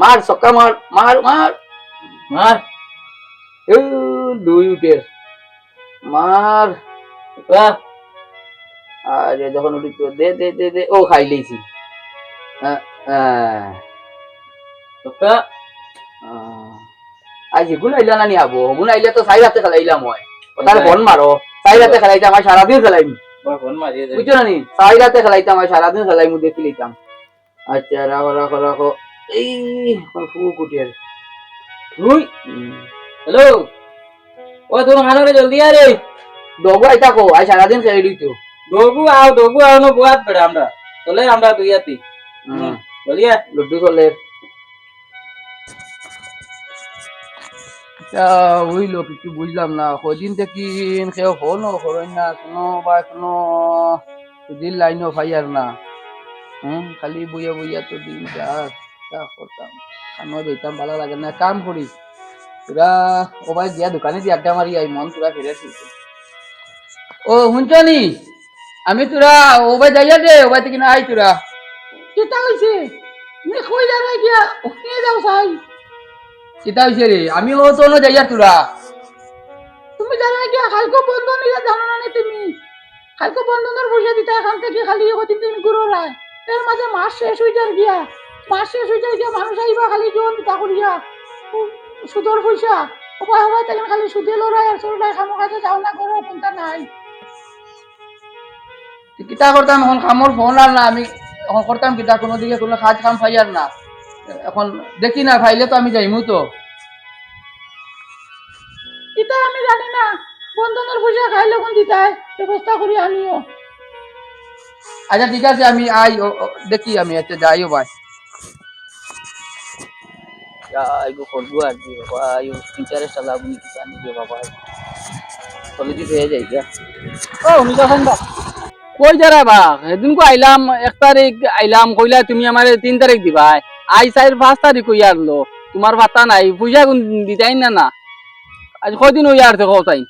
মার সক্কা মার মার মার মার। দুই উঠে মার। আরে যখন উঠি তো দে দে দে দে ও খাই লেছি। আজ গুণ আইলা না নি আবো? গুণ আইলে তো চাই রাতে খেলাইলাম মই। তার ফোন মারো চাই রাতে খেলাইতাম আমি সারাদিন খেলাইম। বুঝছ না নি? চাই রাতে খেলাইতাম আমি সারাদিন খেলাইম দেখি লইতাম আচ্ছা রাখো রাখো রাখো এই ফুক উঠে তুই হ্যালো? ও তুমি খানোরে জলদি আ রে। ডগু আইতা কো আই সারাদিন খেলাই দিতো ডগু আও ডগু আও নো বুয়াত পড়ে আমরা। চলে আমরা দুই আতি জলদি আ লড্ডু চলে। বুঝলো কিছু বুঝলাম না কদিন থেকে কেউ ফোনও করেন না কোনো বা কোনো দিন লাইনও ফাইয়ার না। হুম খালি বইয়া বইয়া তো দিন যা যা করতাম। খানো দিতাম ভালো লাগে না কাম করি তোরা গিয়া দোকানে দিয়ে আড্ডা মারি আই মন তোরা ফিরে ও আমি তোরা ওবাই যাইয়া দে থেকে না আই তোরা। তুমি কই যাবে গিয়া? ওখানে যাও সাই। রে? আমি ও তো না যাইয়া তোরা। তুমি জানো গিয়া কালকে বন্ধ নিলে জানো না তুমি? কালকে বন্ধনের পয়সা দিতে এখান থেকে খালি ওদিন দিন ঘুরো রায় এর মাঝে মাস শেষ হয়ে যার গিয়া। যার গিয়া মানুষ আইবা খালি জীবন দিতা করিয়া সুদর পয়সা। ওপায় হবাই তাকে খালি সুদে লড়াই আর খামো কাছে যাও না করো কোনটা নাই। কিতা করতাম এখন কামর ফোন আর না আমি এখন করতাম কিতা কোনো দিকে কোনো কাজ কাম পাই আর না। এখন দেখি না ফাইলে তো আমি যাইমু তো। এটা আমি জানি না বন্ধনের পয়সা খাইলে কোন দিতাই ব্যবস্থা করি আমিও। আচ্ছা ঠিক আছে আমি আই দেখি আমি আচ্ছা যাইও ভাই আইগো করব আর বাবা আইও ইন্টারেস্ট লাগবো নি কিছু আনি দিয়ে বাবা। কলেজে হয়ে যাই ও, উনি যখন কই যারা কো আইলাম, এক তারিখ আইলাম, কইলা তুমি আমারে তিন তারিখ দিবা। আই পাঁচ তারিখ কই আরলো তোমার পাতা নাই পয়সা কোন দিতাই না না? আজ কয়দিন হই আর দেখো তাই?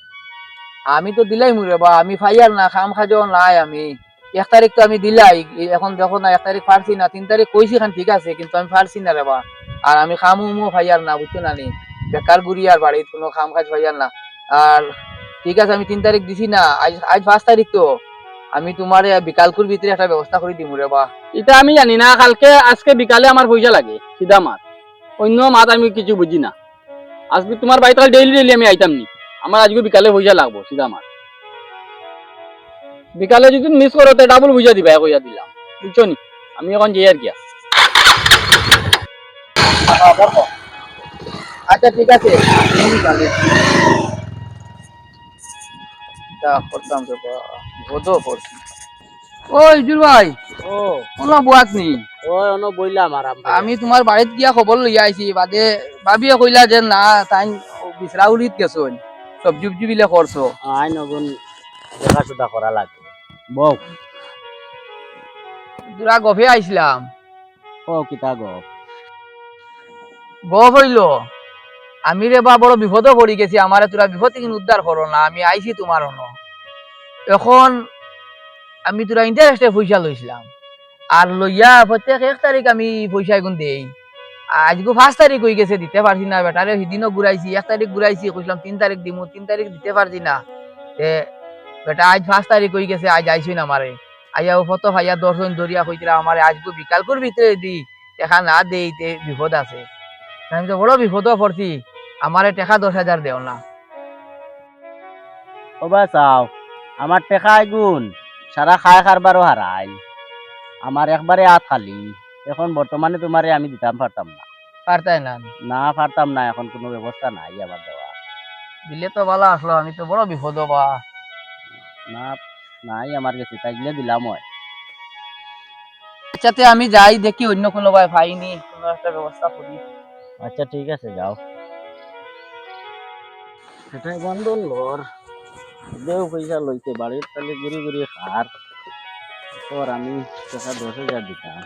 আমি তো দিলাই মুরে বা, আমি ফাইয়ার না, খাম খাজো নাই আমি। এক তারিখ তো আমি দিলাই, এখন দেখো না, এক তারিখ পারছি না, তিন তারিখ কইছি খান ঠিক আছে, কিন্তু আমি পারছি না রে বা। আর আমি খাম উমো ফাইয়ার না, বুঝছ না নি? বেকার গুড়ি আর বাড়ির কোনো খাম খাজ ফাইয়ার না। আর ঠিক আছে, আমি তিন তারিখ দিছি না, আজ আজ পাঁচ তারিখ তো। আমি তোমার বিকালকুর ভিতরে একটা ব্যবস্থা করে দিমু রে বা। এটা আমি জানি না, কালকে, আজকে বিকালে আমার পয়সা লাগে, সিধা মাত। অন্য মাত আমি কিছু বুঝি না। আজকে তোমার বাড়িতে ডেইলি ডেইলি আমি আইতাম নি। আমার আজকে বিকালে পয়সা লাগবো, সিধা মাত। বিকালে যদি মিস করো, তো ডাবল বুঝা দিবা কইয়া দিলাম। বুঝছ নি? আমি এখন যাই আর গিয়া আচ্ছা ঠিক আছে। আমি করতাম তো বা করছি। ও ইজুর ভাই ও। কোনো বুয়াত নি ও অন বইলাম আরাম আমি তোমার বাড়িত গিয়া খবর আইছি বাদে ভাবিয়ে কইলা যে না তাই বিচরাউলিত গেছন সবজি উবজি বিলে করছ আই নগুন দেখাশোনা করা লাগে। বউ গভে আইছিলাম। ও কিতা গো গভ হইল। আমি রে বা বড় বিপদও পড়ি গেছি, আমারে তোরা বিপদ থেকে উদ্ধার করো না, আমি আইছি তোমার এখন আমি তোরা ইন্টারেস্টে পয়সা লইছিলাম। আর লইয়া প্রত্যেক এক তারিখ আমি পয়সা এগুন দেই। আজকে পাঁচ তারিখ হয়ে গেছে, দিতে পারছি না, বেটারে সেদিনও ঘুরাইছি, এক তারিখ ঘুরাইছি, কইছিলাম তিন তারিখ দিমু, তিন তারিখ দিতে পারছি না। তে বেটা, আজ পাঁচ তারিখ হয়ে গেছে, আজ আইসই না আমারে। আইয়া ফটো ভাইয়া দর্শন দরিয়া কইছিলা আমারে আজকে বিকালকুর ভিতরে দি, দেখা না দেই বিপদ আছে। আমি তো বড় বিপদও পড়ছি। আমারে টাকা দশ হাজার দেও না। ওবা চাও আমার টেকা গুণ সারা খায় খারবারও হারাই। আমার একবারে হাত খালি এখন বর্তমানে তোমারে আমি দিতাম পারতাম না। পারতাই না। না পারতাম না এখন কোনো ব্যবস্থা নাই আমার দেওয়া। দিলে তো ভালো আসলো আমি তো বড় বিপদ বা না নাই আমার কাছে তাইলে দিলাম হয়। আচ্ছাতে আমি যাই দেখি অন্য কোনো ভাই পাইনি কোনো একটা ব্যবস্থা করি। আচ্ছা ঠিক আছে, যাও। সেটাই বন্ধন লর। দেও পয়সা লইতে, বাড়ির তাহলে ঘুরি ঘুরি খার। তোর আমি টাকা দশ হাজার দিতাম।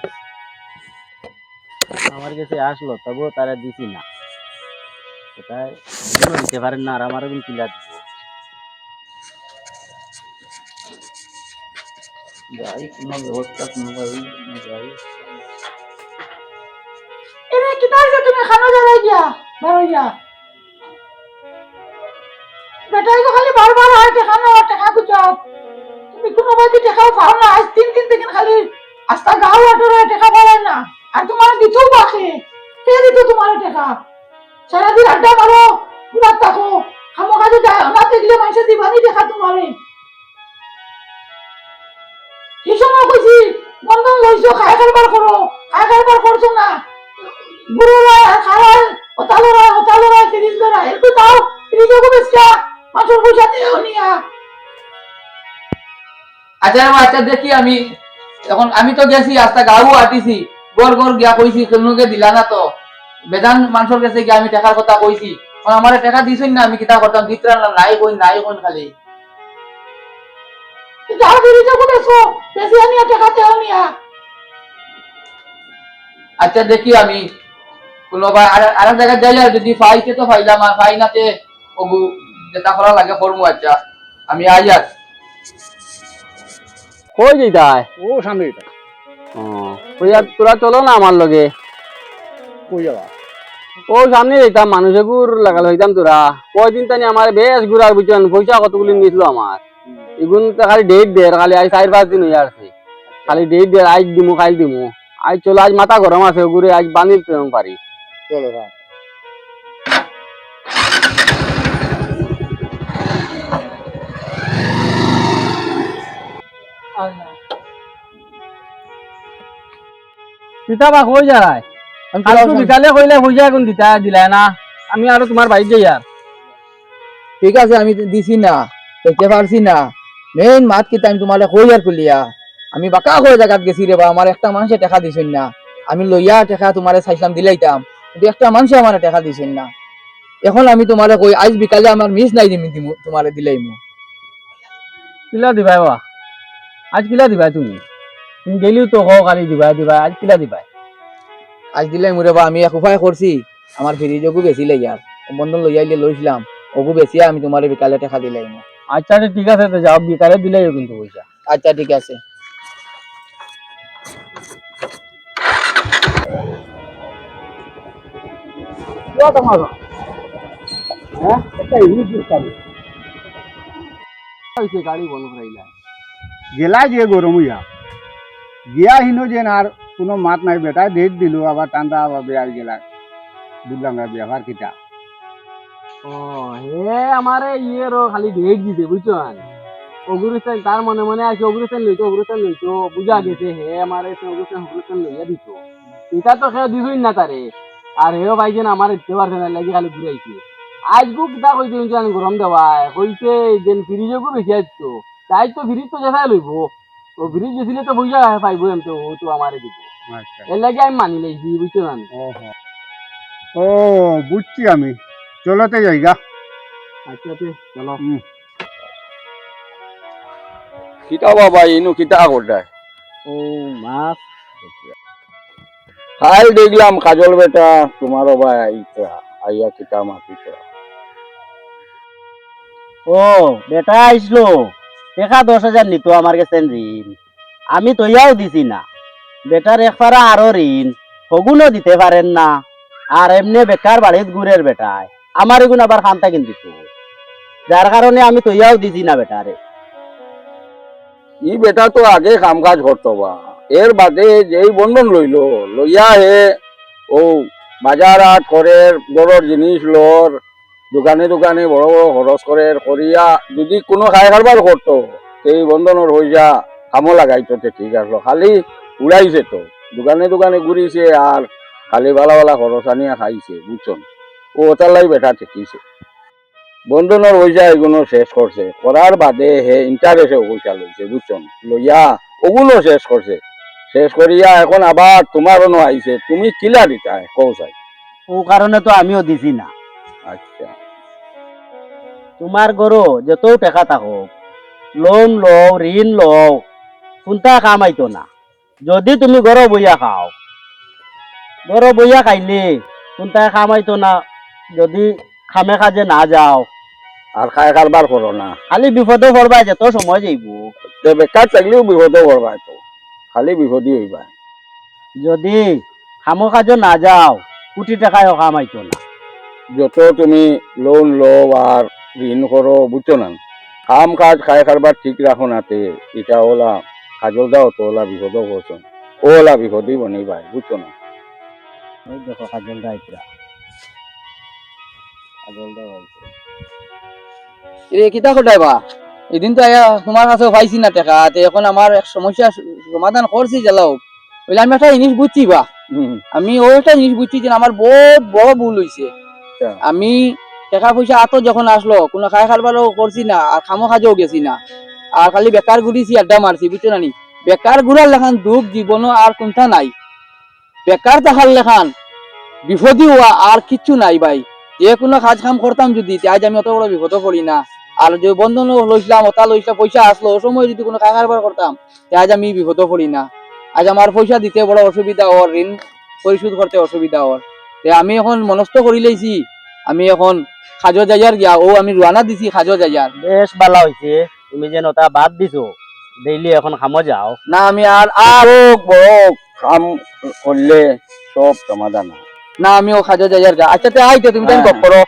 আমার কাছে আসলো, তবুও তারা দিছি না। সেটাই দিতে পারেন না, আর আমার এখন কিলা দিব। যাই, কোনো ব্যবস্থা কোনো যাই। কিনে কিতাইছে তুমি খানা জ্বালাই দিয়া বারইয়া বেটাই তো খালি বারবার হয়, টেকা নেওয়া টেকা গুজাও তুমি কোনো বাদি টেকাও পাও না আজ তিন দিন থেকে খালি আস্তা গাও আটরে টেকা পাওয়াই না। আর তোমার দিতেও বাকি, কে দিত তোমার টেকা? সারাদিন আড্ডা মারো ঘুরাত থাকো খামো কাজে যায় আমার দেখলে মানুষের দিবানি টেকা তোমারে এই সময় কইছি বন্ধন লইছো খায় কারবার করো খায় কারবার করছ না। গুরু রায় রায় রায় ওকে বেসকা মাছের আচ্ছা আচ্ছা দেখি আমি। এখন আমি তো গেছি আস্তা গাও আটিছি। গড় গড় গিয়া কইছি কেমনুকে দিলা না তো। বেদান মানুষের কাছে গিয়া আমি টাকার কথা কইছি। এখন আমার টাকা দিছই না আমি কিতা করতাম? দিতরা না নাই কই নাই কই খালি। যাও ফিরিজ ওকে বেসো বেশি আনিয়া টাকা দেও নিয়া। আচ্ছা দেখি আমি। কোনোবা আর- আরেক জায়গায় যাই আর যদি ফাইতে তো ফাইলাম আর ফাই ওগু যেটা করা লাগে করব আচ্ছা। আমি আই আর। কই যাইতাই ও সামনে এটা ও কইয়া তোরা চলো না আমার লগে। কই যাবা? ও সামনে যাইতাম মানুষে গুড় লাগাল হইতাম তোরা। কয়দিন তানি আমার বেশ ঘুরার বুঝছেন পয়সা কতগুলি নিয়েছিল আমার। এগুন তো খালি ডেট দের খালি আজ চার পাঁচ দিন হয়ে আসছে। খালি ডেট দের আজ দিমু কাল দিমু। আজ চলো আজ মাথা গরম আছে ওগুরে আজ বানিয়ে পারি। চলো হ্যাঁ পিতা বা কই যায়? আজকে বিকালে কইলে পয়সা এখন দিতা দিলাই না। আমি আরও তোমার বাড়িতে যাই আর ঠিক আছে আমি দিছি না। কইতে পারছি না। মেইন মাত কি আমি তোমারে কই আর কুলিয়া আমি বাঁকা করে জায়গাত গেছি রে বা আমার একটা মানুষে টাকা দিছেন না। আমি লইয়া টাকা তোমারে চাইছিলাম দিলাইতাম একটা মানুষে আমার টাকা দিছেন না। এখন আমি তোমারে কই আজ বিকালে আমার মিস নাই দিমি দিমু তোমারে দিলাইমু কিলা দিবাই বা আজ কিলা দিবাই তুমি? তুমি গেলিও তো হোক কালি দিবাই দিবাই আজ কিলা দিবাই? আজ দিলাইমু রে বা আমি এক উপায় করছি আমার ফ্রিজকু বেশি লাইয়ার বন্ধন লইয়াইলে লইছিলাম ওগু বেশিয়া আমি তোমারে বিকালে টাকা দিলাইমু আচ্ছা তো ঠিক আছে তো যাও বিকালে দিলেই কিন্তু পয়সা। আচ্ছা ঠিক আছে। হইছে গাড়ি বন্ধ করাইলা গেলা যে গরম হইয়া গিয়া হিনো যে আর কোনো মাত নাই বেটা ডেট দিলো আবার টান্দা আবার বেয়ার গেলা বুঝলাম না ব্যবহার কিটা ও হে আমারে ইয়ে রো খালি ডেট দিতে বুঝছ অগুরুস্থান তার মনে মনে আছে অগুরুস্থান লইতো অগুরুস্থান লইতো বুঝা গেছে হে আমারে সে অগুরুস্থান অগুরুস্থান লইয়া দিত এটা তো খেয়ে দিছই না তারে আর হেও ভাইজন আমার দিতে পারছে না লাগি খালি ঘুরাইছে আজ গু কিতা কইছে ইনসান গরম দেওয়ায় কইছে যে ফ্রিজকও বেশি আসতো তাই তো ফ্রিজ তো যেটাই লইব। তো ফ্রিজ বেশিলে তো বুঝা পাইবো এম তো ও তো আমারে দিব। আচ্ছা। এর লাগে আমি মানি লাইছি বুঝছ না ও বুঝছি আমি। চলতে যাইগা আচ্ছা তে চলো। কিতা বাবা ইনু কিতা করতায় ও মাছ। হাই দেখলাম কাজল বেটা তোমারও ভাই আইতা আইয়া কিতা মাতিতা ও বেটা আইসলো। টাকা দশ হাজার নিত আমার কাছে ঋণ। আমি তো ইয়াও দিছি না। বেটার একপারা আরও ঋণ। সগুনও দিতে পারেন না। আর এমনি বেকার বাড়িত ঘুরের বেটায়। আমার এগুন আবার খান্তা কিন দিত যার কারণে আমি তো ইয়াও দিছি না বেটারে। ই বেটা তো আগে কাম কাজ করতো বা। এর বাদে যেই বন্ধন লইলো লইয়া হে, ও বাজার হাট করে বড় জিনিস লর, দোকানে দোকানে বড় বড় খরচ করে করিয়া যদি কোনো খাই কারবার করতো, সেই বন্ধনের হইয়া কামো লাগাইতো ঠিক আসলো। খালি উড়াইছে তো, দোকানে দোকানে ঘুরিছে আর খালি ভালা ভালা খরচ আনিয়া খাইছে বুঝছন ও ওটালাই বেটা ঠিকিছে। বন্ধনের পয়সা এগুলো শেষ করছে। করার বাদে হে ইন্টারেস্টে পয়সা লইছে বুঝছন লইয়া ওগুলো শেষ করছে। শেষ করিয়া এখন আবার তোমারও নো আইছে। তুমি কিলা দিতা কৌ চাই। ও কারণে তো আমিও দিছি না। আচ্ছা। তোমার গরো যত টাকা থাকুক লোন লও ঋণ লও কোনটা কামাইতো না। যদি তুমি গরো বইয়া খাও গরো বইয়া খাইলে কোনটা কামাইতো না। যদি খামে কাজে না যাও আর খাই কারবার করো না। খালি বিপদে পড়বা যেত সময় যাইব। বেকার থাকলেও বিপদে পড়বা তো। খালি বিপদই হইবা। যদি খামো কাজে না যাও কোটি টাকায়ও কামাইতো না। যত তুমি লোন লো আর ঋণ করো বুঝছ না? কাম কাজ খায় কারবার ঠিক রাখো নাতে এটা ওলা কাজল দাও তো ওলা বিপদ করছ ওলা বিপদই বনি ভাই বুঝছ না? ওই দেখো কাজল দাইতরা কাজল দাও রে কিতা কোটাই এদিন তো আয়া তোমার কাছে পাইছি না টাকা তে এখন আমার এক সমস্যা সমাধান করছি জ্বালাও। বলে আমি একটা জিনিস বুঝছি বা? আমি ওই একটা জিনিস বুঝছি যে আমার বহুত বড় ভুল হয়েছে। আমি টাকা পয়সা আতো যখন আসলো কোনো খাই খালবারও করছি না আর খামো খাজও গেছি না। আর খালি বেকার ঘুরিছি আড্ডা মারছি বুঝছ না নি? বেকার ঘুরার লেখান দুঃখ জীবনও আর কোনটা নাই। বেকার থাকার লেখান বিপদই হওয়া আর কিচ্ছু নাই ভাই। যে কোনো কাজ কাম করতাম যদি আজ আমি অত বড় বিপদও পড়ি না। আর যে বন্ধন লইছিলাম ওটা লইছিলাম পয়সা আসলো ওই সময় যদি কোনো কারবার করতাম তে আজ আমি বিপদ পড়ি না। আজ আমার পয়সা দিতে বড় অসুবিধা ওর ঋণ পরিশোধ করতে অসুবিধা ওর তে আমি এখন মনস্থ করি লইছি আমি এখন খাজো যাইয়ার গিয়া ও আমি রুয়ানা দিছি খাজো যাইয়ার বেশ ভালো হয়েছে তুমি যেন ওটা বাদ দিছো ডেইলি এখন খামো যাও। না আমি আর আর আরও বড় কাম করলে সব সমাধান না আমি ও খাজো যাইয়ার গা আচ্ছা তে আইতে তুমি তাই হ্যাঁ। করো।